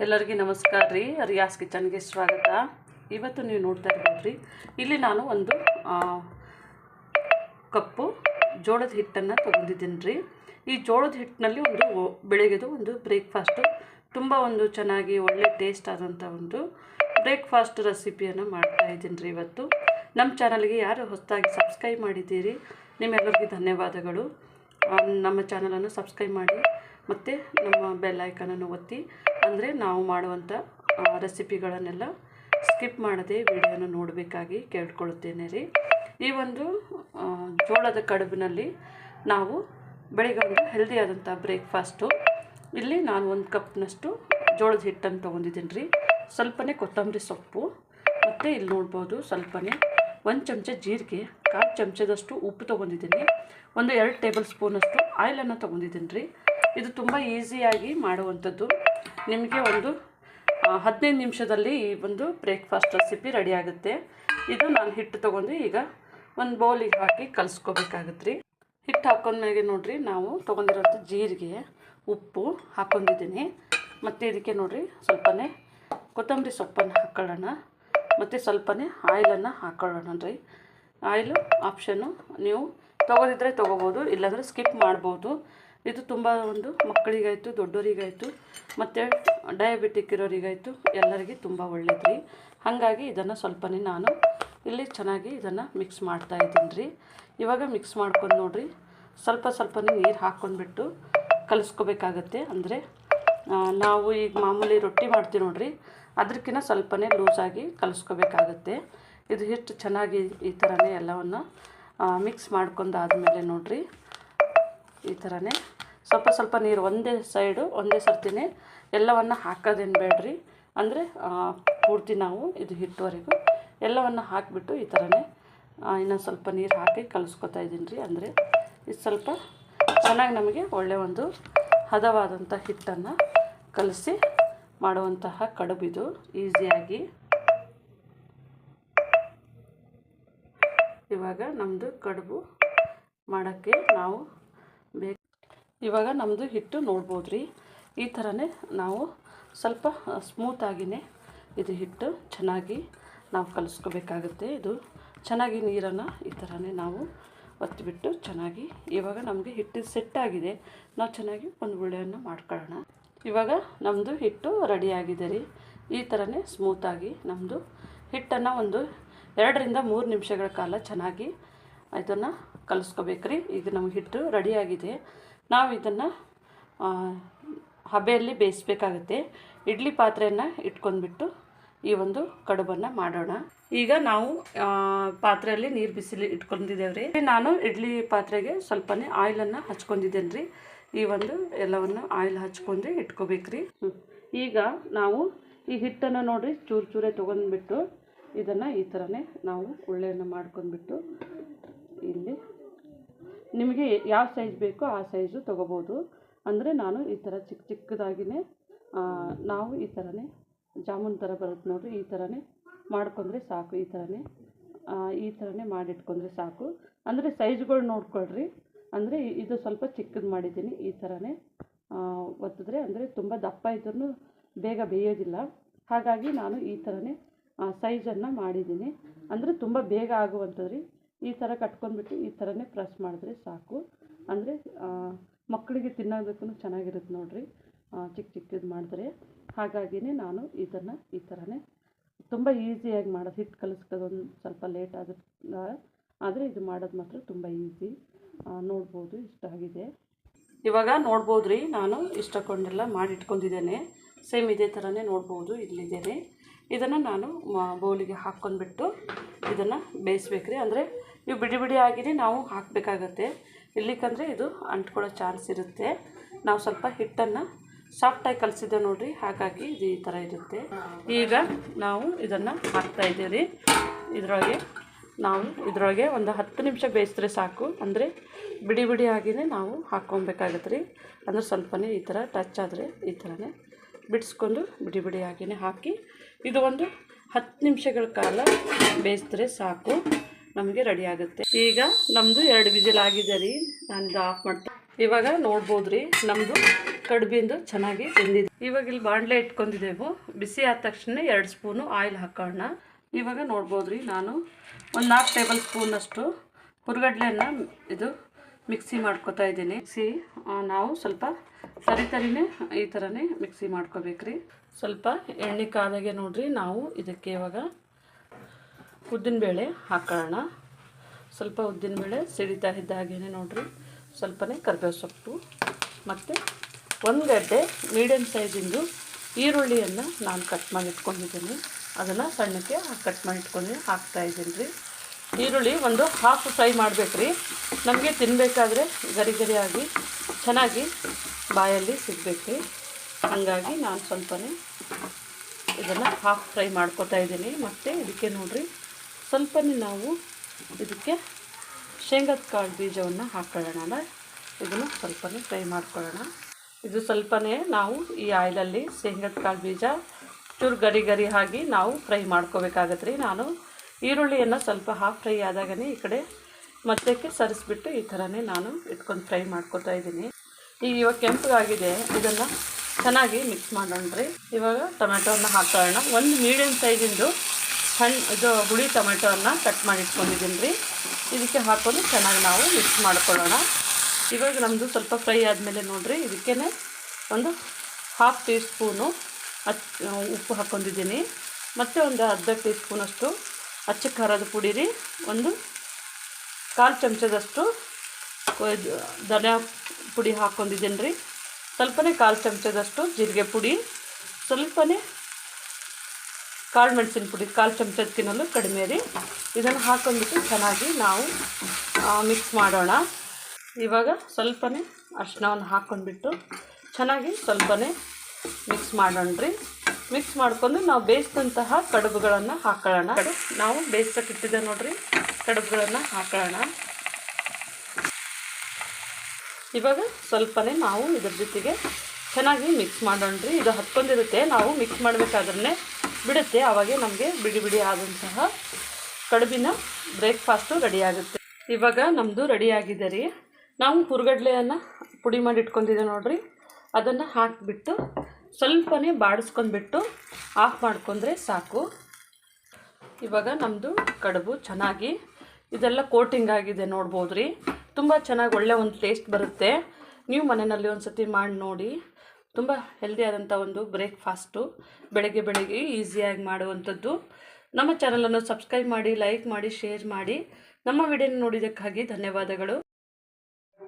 ಎಲ್ಲರಿಗೂ ನಮಸ್ಕಾರ ರೀ. ರಿಯಾಸ್ ಕಿಚನ್ಗೆ ಸ್ವಾಗತ. ಇವತ್ತು ನೀವು ನೋಡ್ತಾ ಇರ್ಬೋದ್ರಿ ಇಲ್ಲಿ ನಾನು ಒಂದು ಕಪ್ಪು ಜೋಳದ ಹಿಟ್ಟನ್ನು ತೊಗೊಂಡಿದ್ದೀನಿ ರೀ. ಈ ಜೋಳದ ಹಿಟ್ಟಿನಲ್ಲಿ ಒಂದು ಬೆಳಗ್ಗೆದು ಒಂದು ಬ್ರೇಕ್ಫಾಸ್ಟು ತುಂಬ ಒಂದು ಚೆನ್ನಾಗಿ ಒಳ್ಳೆ ಟೇಸ್ಟ್ ಆದಂಥ ಒಂದು ಬ್ರೇಕ್ಫಾಸ್ಟ್ ರೆಸಿಪಿಯನ್ನು ಮಾಡ್ತಾ ಇದ್ದೀನಿ ರೀ ಇವತ್ತು. ನಮ್ಮ ಚಾನಲ್ಗೆ ಯಾರು ಹೊಸದಾಗಿ ಸಬ್ಸ್ಕ್ರೈಬ್ ಮಾಡಿದ್ದೀರಿ, ನಿಮ್ಮೆಲ್ಲರಿಗೂ ಧನ್ಯವಾದಗಳು. ನಮ್ಮ ಚಾನಲನ್ನು ಸಬ್ಸ್ಕ್ರೈಬ್ ಮಾಡಿ ಮತ್ತು ನಮ್ಮ ಬೆಲ್ ಐಕನನ್ನು ಒತ್ತಿ, ಅಂದರೆ ನಾವು ಮಾಡುವಂಥ ರೆಸಿಪಿಗಳನ್ನೆಲ್ಲ ಸ್ಕಿಪ್ ಮಾಡದೆ ವಿಡಿಯೋನ ನೋಡಬೇಕಾಗಿ ಕೇಳ್ಕೊಳ್ಳುತ್ತೇನೆ ರೀ. ಈ ಒಂದು ಜೋಳದ ಕಡುಬಿನಲ್ಲಿ ನಾವು ಬೆಳಿಗ್ಗೆ ಒಂದು ಹೆಲ್ದಿಯಾದಂಥ ಬ್ರೇಕ್ಫಾಸ್ಟು ಇಲ್ಲಿ ನಾನು ಒಂದು ಕಪ್ನಷ್ಟು ಜೋಳದ ಹಿಟ್ಟನ್ನು ತೊಗೊಂಡಿದ್ದೀನಿ ರೀ. ಸ್ವಲ್ಪನೇ ಕೊತ್ತಂಬರಿ ಸೊಪ್ಪು, ಮತ್ತು ಇಲ್ಲಿ ನೋಡ್ಬೋದು ಸ್ವಲ್ಪನೇ ಒಂದು ಚಮಚ ಜೀರಿಗೆ, ಕಾಲು ಚಮಚದಷ್ಟು ಉಪ್ಪು ತೊಗೊಂಡಿದ್ದೀನಿ. ಒಂದು ಎರಡು ಟೇಬಲ್ ಸ್ಪೂನಷ್ಟು ಆಯಿಲನ್ನು ತೊಗೊಂಡಿದ್ದೀನಿ ರೀ. ಇದು ತುಂಬ ಈಸಿಯಾಗಿ ಮಾಡುವಂಥದ್ದು. ನಿಮಗೆ ಒಂದು ಹದಿನೈದು ನಿಮಿಷದಲ್ಲಿ ಈ ಒಂದು ಬ್ರೇಕ್ಫಾಸ್ಟ್ ರೆಸಿಪಿ ರೆಡಿಯಾಗುತ್ತೆ ಇದು ನಾನು ಹಿಟ್ಟು ತೊಗೊಂಡು ಈಗ ಒಂದು ಬೌಲಿಗೆ ಹಾಕಿ ಕಲಿಸ್ಕೋಬೇಕಾಗತ್ತೆ ರೀ ಹಿಟ್ಟು ಹಾಕೊಂಡ್ಮೇಲೆ ನೋಡಿರಿ, ನಾವು ತೊಗೊಂಡಿರೋದು ಜೀರಿಗೆ, ಉಪ್ಪು ಹಾಕೊಂಡಿದ್ದೀನಿ. ಮತ್ತು ಇದಕ್ಕೆ ನೋಡಿರಿ, ಸ್ವಲ್ಪನೇ ಕೊತ್ತಂಬರಿ ಸೊಪ್ಪನ್ನು ಹಾಕ್ಕೊಳ್ಳೋಣ ಮತ್ತು ಸ್ವಲ್ಪನೇ ಆಯಿಲನ್ನು ಹಾಕೊಳ್ಳೋಣ ರೀ ಆಯಿಲು, ಆಪ್ಷನ್ನು ನೀವು ತೊಗೋದಿದ್ರೆ ತೊಗೋಬೋದು, ಇಲ್ಲಾಂದರೆ ಸ್ಕಿಪ್ ಮಾಡ್ಬೋದು. ಇದು ತುಂಬ ಒಂದು ಮಕ್ಕಳಿಗಾಯಿತು ದೊಡ್ಡವರಿಗಾಯಿತು ಮತ್ತು ಡಯಾಬಿಟಿಕ್ ಇರೋರಿಗಾಯಿತು, ಎಲ್ಲರಿಗೆ ತುಂಬ ಒಳ್ಳೇದು ರೀ ಹಾಗಾಗಿ ಇದನ್ನು ಸ್ವಲ್ಪನೇ ನಾನು ಇಲ್ಲಿ ಚೆನ್ನಾಗಿ ಇದನ್ನು ಮಿಕ್ಸ್ ಮಾಡ್ತಾ ಇದ್ದೀನಿ ರೀ ಇವಾಗ ಮಿಕ್ಸ್ ಮಾಡ್ಕೊಂಡು ನೋಡಿರಿ, ಸ್ವಲ್ಪ ಸ್ವಲ್ಪನೇ ನೀರು ಹಾಕ್ಕೊಂಡ್ಬಿಟ್ಟು ಕಲಿಸ್ಕೋಬೇಕಾಗತ್ತೆ. ಅಂದರೆ ನಾವು ಈಗ ಮಾಮೂಲಿ ರೊಟ್ಟಿ ಮಾಡ್ತೀವಿ ನೋಡಿರಿ ಅದಕ್ಕಿಂತ ಸ್ವಲ್ಪನೇ ಲೂಸಾಗಿ ಕಲಿಸ್ಕೋಬೇಕಾಗತ್ತೆ. ಇದು ಹಿಟ್ಟು ಚೆನ್ನಾಗಿ ಈ ಥರನೇ ಎಲ್ಲವನ್ನು ಮಿಕ್ಸ್ ಮಾಡ್ಕೊಂಡಾದ್ಮೇಲೆ ನೋಡಿರಿ, ಈ ಥರನೇ ಸ್ವಲ್ಪ ಸ್ವಲ್ಪ ನೀರು ಒಂದೇ ಸೈಡು, ಒಂದೇ ಸರ್ತಿನೇ ಎಲ್ಲವನ್ನು ಹಾಕೋದೇನು ಬೇಡ್ರಿ. ಅಂದರೆ ಪೂರ್ತಿ ನಾವು ಇದು ಹಿಟ್ಟುವರೆಗೂ ಎಲ್ಲವನ್ನು ಹಾಕಿಬಿಟ್ಟು ಈ ಥರನೇ ಇನ್ನೊಂದು ಸ್ವಲ್ಪ ನೀರು ಹಾಕಿ ಕಲಿಸ್ಕೊತಾ ಇದ್ದೀನಿ ರೀ ಅಂದರೆ, ಇದು ಸ್ವಲ್ಪ ಚೆನ್ನಾಗಿ ನಮಗೆ ಒಳ್ಳೆಯ ಒಂದು ಹದವಾದಂಥ ಹಿಟ್ಟನ್ನು ಕಲಸಿ ಮಾಡುವಂತಹ ಕಡುಬಿದು ಈಸಿಯಾಗಿ. ಇವಾಗ ನಮ್ಮದು ಕಡುಬು ಮಾಡೋಕ್ಕೆ ನಾವು ಇವಾಗ ನಮ್ಮದು ಹಿಟ್ಟು ನೋಡ್ಬೋದು ರೀ ಈ ಥರನೇ ನಾವು ಸ್ವಲ್ಪ ಸ್ಮೂತಾಗಿಯೇ ಇದು ಹಿಟ್ಟು ಚೆನ್ನಾಗಿ ನಾವು ಕಲಿಸ್ಕೋಬೇಕಾಗುತ್ತೆ. ಇದು ಚೆನ್ನಾಗಿ ನೀರನ್ನು ಈ ಥರನೇ ನಾವು ಒತ್ತಿಬಿಟ್ಟು ಚೆನ್ನಾಗಿ ಇವಾಗ ನಮಗೆ ಹಿಟ್ಟು ಸೆಟ್ ಆಗಿದೆ. ನಾವು ಚೆನ್ನಾಗಿ ಒಂದು ಉಳ್ಳೆಯನ್ನು ಮಾಡ್ಕೊಳ್ಳೋಣ. ಇವಾಗ ನಮ್ಮದು ಹಿಟ್ಟು ರೆಡಿಯಾಗಿದೆ ರೀ. ಈ ಥರನೇ ಸ್ಮೂತಾಗಿ ನಮ್ಮದು ಹಿಟ್ಟನ್ನು ಒಂದು ಎರಡರಿಂದ ಮೂರು ನಿಮಿಷಗಳ ಕಾಲ ಚೆನ್ನಾಗಿ ಇದನ್ನು ಕಲಿಸ್ಕೋಬೇಕ್ರಿ. ಈಗ ನಮಗೆ ಹಿಟ್ಟು ರೆಡಿಯಾಗಿದೆ ನಾವು ಇದನ್ನು ಹಬೆಯಲ್ಲಿ ಬೇಯಿಸ್ಬೇಕಾಗುತ್ತೆ. ಇಡ್ಲಿ ಪಾತ್ರೆಯನ್ನು ಇಟ್ಕೊಂಡ್ಬಿಟ್ಟು ಈ ಒಂದು ಕಡುಬನ್ನು ಮಾಡೋಣ. ಈಗ ನಾವು ಪಾತ್ರೆಯಲ್ಲಿ ನೀರು ಬಿಸಿಲಿ ಇಟ್ಕೊಂಡಿದ್ದೇವ್ರಿ. ನಾನು ಇಡ್ಲಿ ಪಾತ್ರೆಗೆ ಸ್ವಲ್ಪನೇ ಆಯಿಲನ್ನು ಹಚ್ಕೊಂಡಿದ್ದೇನೆ ರೀ ಈ ಒಂದು ಎಲ್ಲವನ್ನು ಆಯಿಲ್ ಹಚ್ಕೊಂಡು ಇಟ್ಕೋಬೇಕ್ರಿ. ಈಗ ನಾವು ಈ ಹಿಟ್ಟನ್ನು ನೋಡಿರಿ, ಚೂರು ಚೂರೇ ತೊಗೊಂಡ್ಬಿಟ್ಟು ಇದನ್ನು ಈ ಥರನೇ ನಾವು ಉಳ್ಳೆಯನ್ನು ಮಾಡ್ಕೊಂಡ್ಬಿಟ್ಟು ಇಲ್ಲಿ ನಿಮಗೆ ಯಾವ ಸೈಜ್ ಬೇಕೋ ಆ ಸೈಜು ತೊಗೋಬೋದು. ಅಂದರೆ ನಾನು ಈ ಥರ ಚಿಕ್ಕ ಚಿಕ್ಕದಾಗಿನೇ ಆ, ನಾವು ಈ ಥರನೇ ಜಾಮೂನ್ ಥರ ಬರುತ್ತೆ ನೋಡಿರಿ ಈ ಥರನೇ ಮಾಡ್ಕೊಂಡ್ರೆ ಸಾಕು ಈ ಥರನೇ ಈ ಥರನೇ ಮಾಡಿಟ್ಕೊಂಡ್ರೆ ಸಾಕು. ಅಂದರೆ ಸೈಜ್ಗಳು ನೋಡ್ಕೊಳ್ರಿ. ಅಂದರೆ ಇದು ಸ್ವಲ್ಪ ಚಿಕ್ಕದು ಮಾಡಿದ್ದೀನಿ ಈ ಥರನೇ ಒತ್ತಿದ್ರೆ ಅಂದರೆ ತುಂಬ ದಪ್ಪ ಇದ್ರೂ ಬೇಗ ಬೇಯೋದಿಲ್ಲ. ಹಾಗಾಗಿ ನಾನು ಈ ಥರನೇ ಸೈಜನ್ನು ಮಾಡಿದ್ದೀನಿ. ಅಂದರೆ ತುಂಬ ಬೇಗ ಆಗುವಂಥದ್ದು ಈ ಥರ ಕಟ್ಕೊಂಡ್ಬಿಟ್ಟು ಈ ಥರನೇ ಪ್ರೆಸ್ ಮಾಡಿದ್ರೆ ಸಾಕು. ಅಂದರೆ ಮಕ್ಕಳಿಗೆ ತಿನ್ನೋದಕ್ಕೂ ಚೆನ್ನಾಗಿರುತ್ತೆ ನೋಡಿರಿ. ಚಿಕ್ಕ ಚಿಕ್ಕದು ಮಾಡಿದ್ರೆ. ಹಾಗಾಗಿಯೇ ನಾನು ಇದನ್ನು ಈ ಥರನೇ ತುಂಬ ಈಸಿಯಾಗಿ ಮಾಡೋದು. ಹಿಟ್ಟು ಕಲಿಸ್ಕೋದೊಂದು ಸ್ವಲ್ಪ ಲೇಟ್ ಆದ ಆದರೆ ಇದು ಮಾಡೋದು ಮಾತ್ರ ತುಂಬ ಈಸಿ. ನೋಡ್ಬೋದು, ಇಷ್ಟ ಆಗಿದೆ. ಇವಾಗ ನೋಡ್ಬೋದು ರೀ ನಾನು ಇಷ್ಟಕೊಂಡೆಲ್ಲ ಮಾಡಿಟ್ಕೊಂಡಿದ್ದೇನೆ. ಸೇಮ್ ಇದೇ ಥರನೇ ನೋಡ್ಬೋದು, ಇಲ್ಲಿದ್ದೇನೆ. ಇದನ್ನು ನಾನು ಬೌಲಿಗೆ ಹಾಕ್ಕೊಂಡ್ಬಿಟ್ಟು ಇದನ್ನು ಬೇಯಿಸ್ಬೇಕ್ರಿ. ಅಂದರೆ ಇವು ಬಿಡಿ ಬಿಡಿ ಆಗಿನೇ ನಾವು ಹಾಕಬೇಕಾಗತ್ತೆ. ಇರ್ಲಿಕ್ಕಂದರೆ ಇದು ಅಂಟ್ಕೊಳ್ಳೋ ಚಾನ್ಸ್ ಇರುತ್ತೆ. ನಾವು ಸ್ವಲ್ಪ ಹಿಟ್ಟನ್ನು ಸಾಫ್ಟಾಗಿ ಕಲಿಸಿದ್ದೆ ನೋಡಿರಿ, ಹಾಗಾಗಿ ಇದು ಈ ಥರ ಇರುತ್ತೆ. ಈಗ ನಾವು ಇದನ್ನು ಹಾಕ್ತಾ ಇದ್ದೀವಿ ಇದರೊಳಗೆ ನಾವು ಇದರೊಳಗೆ ಒಂದು ಹತ್ತು ನಿಮಿಷ ಬೇಯಿಸಿದ್ರೆ ಸಾಕು. ಅಂದರೆ ಬಿಡಿ ಬಿಡಿ ಆಗಿನೇ ನಾವು ಹಾಕ್ಕೊಬೇಕಾಗತ್ತೆ ರೀ. ಅಂದರೆ ಸ್ವಲ್ಪನೇ ಈ ಥರ ಟಚ್ ಆದರೆ ಈ ಥರನೇ ಬಿಡಿಸ್ಕೊಂಡು ಬಿಡಿ ಬಿಡಿ ಆಗಿನೇ ಹಾಕಿ, ಇದು ಒಂದು ಹತ್ತು ನಿಮಿಷಗಳ ಕಾಲ ಬೇಯಿಸಿದ್ರೆ ಸಾಕು. ನಮಗೆ ರೆಡಿ ಆಗುತ್ತೆ. ಈಗ ನಮ್ಮದು ಎರಡು ವಿಜಿಲ್ ಆಗಿದೆ ರೀ. ನಾನು ಇದು ಆಫ್ ಮಾಡ್ತೀನಿ ಇವಾಗ ನೋಡ್ಬೋದು ರೀ ನಮ್ಮದು ಕಡುಬಿಂದು ಚೆನ್ನಾಗಿ ಬೆಂದಿದೆ. ಇವಾಗ ಇಲ್ಲಿ ಬಾಣಲೆ ಇಟ್ಕೊಂಡಿದ್ದೆವು ಬಿಸಿ ಆದ ತಕ್ಷಣ ಎರಡು ಸ್ಪೂನು ಆಯಿಲ್ ಹಾಕೋಣ. ಇವಾಗ ನೋಡ್ಬೋದು ರೀ, ನಾನು ಒಂದು ನಾಲ್ಕು ಟೇಬಲ್ ಸ್ಪೂನಷ್ಟು ಹುರ್ಗಡ್ಲೆಯನ್ನು ಇದು ಮಿಕ್ಸಿ ಮಾಡ್ಕೊತಾ ಇದ್ದೀನಿ. ಮಿಕ್ಸಿ ನಾವು ಸ್ವಲ್ಪ ಸರಿ ತರಿನೇ ಈ ಥರನೇ ಮಿಕ್ಸಿ ಮಾಡ್ಕೋಬೇಕ್ರಿ. ಸ್ವಲ್ಪ ಎಣ್ಣೆ ಕಾದಾಗೆ ನೋಡ್ರಿ, ನಾವು ಇದಕ್ಕೆ ಇವಾಗ ಉದ್ದಿನಬೇಳೆ ಹಾಕೋಣ ಸ್ವಲ್ಪ ಉದ್ದಿನ ಬೇಳೆ ಸಿಡಿತಾ ಇದ್ದ ಹಾಗೇನೆ ನೋಡಿರಿ. ಸ್ವಲ್ಪನೇ ಕರಿಬೇವು ಸೊಪ್ಪು ಮತ್ತು ಒಂದು ಗಡ್ಡೆ ಮೀಡಿಯಮ್ ಸೈಜಿಂದು ಈರುಳ್ಳಿಯನ್ನು ನಾನು ಕಟ್ ಮಾಡಿ ಇಟ್ಕೊಂಡಿದ್ದೀನಿ ಅದನ್ನು ಸಣ್ಣಕ್ಕೆ ಕಟ್ ಮಾಡಿ ಇಟ್ಕೊಂಡು ಹಾಕ್ತಾ ಇದ್ದೀನಿ ರೀ ಈರುಳ್ಳಿ ಒಂದು ಹಾಫ್ ಫ್ರೈ ಮಾಡಬೇಕ್ರಿ. ನಮಗೆ ತಿನ್ನಬೇಕಾದ್ರೆ ಗರಿ ಗರಿಯಾಗಿ ಚೆನ್ನಾಗಿ ಬಾಯಲ್ಲಿ ಸಿಗಬೇಕು ಹಾಗಾಗಿ ನಾನು ಸ್ವಲ್ಪನೇ ಇದನ್ನು ಹಾಫ್ ಫ್ರೈ ಮಾಡ್ಕೊತಾ ಇದ್ದೀನಿ. ಮತ್ತು ಇದಕ್ಕೆ ನೋಡ್ರಿ ಸ್ವಲ್ಪನೇ ನಾವು ಇದಕ್ಕೆ ಶೇಂಗದ ಕಾಳು ಬೀಜವನ್ನು ಹಾಕೊಳ್ಳೋಣ ಇದನ್ನು ಸ್ವಲ್ಪನೇ ಫ್ರೈ ಮಾಡ್ಕೊಳ್ಳೋಣ. ಇದು ಸ್ವಲ್ಪನೇ ನಾವು ಈ ಆಯಿಲಲ್ಲಿ ಶೇಂಗದ ಕಾಳು ಬೀಜ ಚೂರು ಗರಿ ಗರಿ ಆಗಿ ನಾವು ಫ್ರೈ ಮಾಡ್ಕೋಬೇಕಾಗತ್ತೆ ರೀ. ನಾನು ಈರುಳ್ಳಿಯನ್ನು ಸ್ವಲ್ಪ ಹಾಫ್ ಫ್ರೈ ಆದಾಗನೇ ಈ ಕಡೆ ಮಧ್ಯಕ್ಕೆ ಸರಿಸ್ಬಿಟ್ಟು ಈ ಥರನೇ ನಾನು ಇಟ್ಕೊಂಡು ಫ್ರೈ ಮಾಡ್ಕೊತಾ ಇದ್ದೀನಿ. ಈಗ ಇವಾಗ ಕೆಂಪಗಾಗಿದೆ ಇದನ್ನು ಚೆನ್ನಾಗಿ ಮಿಕ್ಸ್ ಮಾಡೋಣ ರೀ. ಇವಾಗ ಟೊಮೆಟೋನ ಹಾಕೊಳ್ಳೋಣ. ಒಂದು ಮೀಡಿಯಮ್ ಸೈಜಿಂದು ಸಣ್ಣ ಇದು ಹುಳಿ ಟೊಮೆಟೋನ ಕಟ್ ಮಾಡಿ ಇಟ್ಕೊಂಡಿದ್ದೀನಿ ರೀ. ಇದಕ್ಕೆ ಹಾಕೊಂಡು ಚೆನ್ನಾಗಿ ನಾವು ಮಿಕ್ಸ್ ಮಾಡ್ಕೊಳ್ಳೋಣ. ಇವಾಗ ನಮ್ಮದು ಸ್ವಲ್ಪ ಫ್ರೈ ಆದಮೇಲೆ ನೋಡಿರಿ ಇದಕ್ಕೇ ಒಂದು ಹಾಫ್ ಟೀ ಸ್ಪೂನು ಉಪ್ಪು ಹಾಕ್ಕೊಂಡಿದ್ದೀನಿ. ಮತ್ತು ಒಂದು ಅರ್ಧ ಟೀ ಸ್ಪೂನಷ್ಟು ಅಚ್ಚ ಖಾರದ ಪುಡಿ ರೀ. ಒಂದು ಕಾಲು ಚಮಚದಷ್ಟು ಧನಿಯಾ ಪುಡಿ ಹಾಕ್ಕೊಂಡಿದ್ದೀನಿ ರೀ. ಸ್ವಲ್ಪನೇ ಕಾಲು ಚಮಚದಷ್ಟು ಜೀರಿಗೆ ಪುಡಿ. ಸ್ವಲ್ಪನೇ ಕಾಳು ಮೆಣಸಿನ ಪುಡಿ ಕಾಲು ಚಮಚದಕ್ಕಿನಲ್ಲೂ ಕಡಿಮೆ ರೀ ಇದನ್ನು ಹಾಕೊಂಡ್ಬಿಟ್ಟು ಚೆನ್ನಾಗಿ ನಾವು ಮಿಕ್ಸ್ ಮಾಡೋಣ. ಇವಾಗ ಸ್ವಲ್ಪನೇ ಅರ್ಶಿನವನ್ನು ಹಾಕ್ಕೊಂಡ್ಬಿಟ್ಟು ಚೆನ್ನಾಗಿ ಸ್ವಲ್ಪನೇ ಮಿಕ್ಸ್ ಮಾಡೋಣ ರೀ ಮಿಕ್ಸ್ ಮಾಡ್ಕೊಂಡು ನಾವು ಬೇಯಿಸಿದಂತಹ ಕಡುಬುಗಳನ್ನು ಹಾಕೊಳ್ಳೋಣ. ನಾವು ಬೇಯಿಸಕ್ಕೆ ಇಟ್ಟಿದ್ದೆ ನೋಡ್ರಿ, ಕಡುಬುಗಳನ್ನು ಹಾಕೊಳ್ಳೋಣ. ಇವಾಗ ಸ್ವಲ್ಪನೇ ನಾವು ಇದ್ರ ಜೊತೆಗೆ ಚೆನ್ನಾಗಿ ಮಿಕ್ಸ್ ಮಾಡೋಣ್ರಿ. ಇದು ಹತ್ಕೊಂಡಿರುತ್ತೆ. ನಾವು ಮಿಕ್ಸ್ ಮಾಡಬೇಕಾದ್ರೆ ಬಿಡುತ್ತೆ. ಆವಾಗೆ ನಮಗೆ ಬಿಡಿ ಬಿಡಿ ಆದಂತಹ ಕಡುಬಿನ ಬ್ರೇಕ್ಫಾಸ್ಟು ರೆಡಿ ಆಗುತ್ತೆ ಇವಾಗ ನಮ್ಮದು ರೆಡಿ ಆಗಿದೆ ರೀ. ನಾವು ಹುರ್ಗಡ್ಲೆಯನ್ನು ಪುಡಿ ಮಾಡಿ ಇಟ್ಕೊಂಡಿದ್ದೆ ನೋಡಿರಿ. ಅದನ್ನು ಹಾಕಿಬಿಟ್ಟು ಸ್ವಲ್ಪನೇ ಬಾಡಿಸ್ಕೊಂಡ್ಬಿಟ್ಟು ಆಫ್ ಮಾಡ್ಕೊಂಡ್ರೆ ಸಾಕು. ಇವಾಗ ನಮ್ಮದು ಕಡುಬು ಚೆನ್ನಾಗಿ ಇದೆಲ್ಲ ಕೋಟಿಂಗ್ ಆಗಿದೆ ನೋಡ್ಬೋದು ರೀ ತುಂಬ ಚೆನ್ನಾಗಿ ಒಳ್ಳೆ ಒಂದು ಟೇಸ್ಟ್ ಬರುತ್ತೆ. ನೀವು ಮನೆಯಲ್ಲಿ ಒಂದು ಸತಿ ಮಾಡಿ ನೋಡಿ. ತುಂಬ ಹೆಲ್ದಿ ಆದಂಥ ಒಂದು ಬ್ರೇಕ್ಫಾಸ್ಟು ಬೆಳಗ್ಗೆ ಬೆಳಗ್ಗೆ ಈಸಿಯಾಗಿ ಮಾಡುವಂಥದ್ದು. ನಮ್ಮ ಚಾನಲನ್ನು ಸಬ್ಸ್ಕ್ರೈಬ್ ಮಾಡಿ ಲೈಕ್ ಮಾಡಿ ಶೇರ್ ಮಾಡಿ. ನಮ್ಮ ವಿಡಿಯೋನ ನೋಡಿದ್ದಕ್ಕಾಗಿ ಧನ್ಯವಾದಗಳು.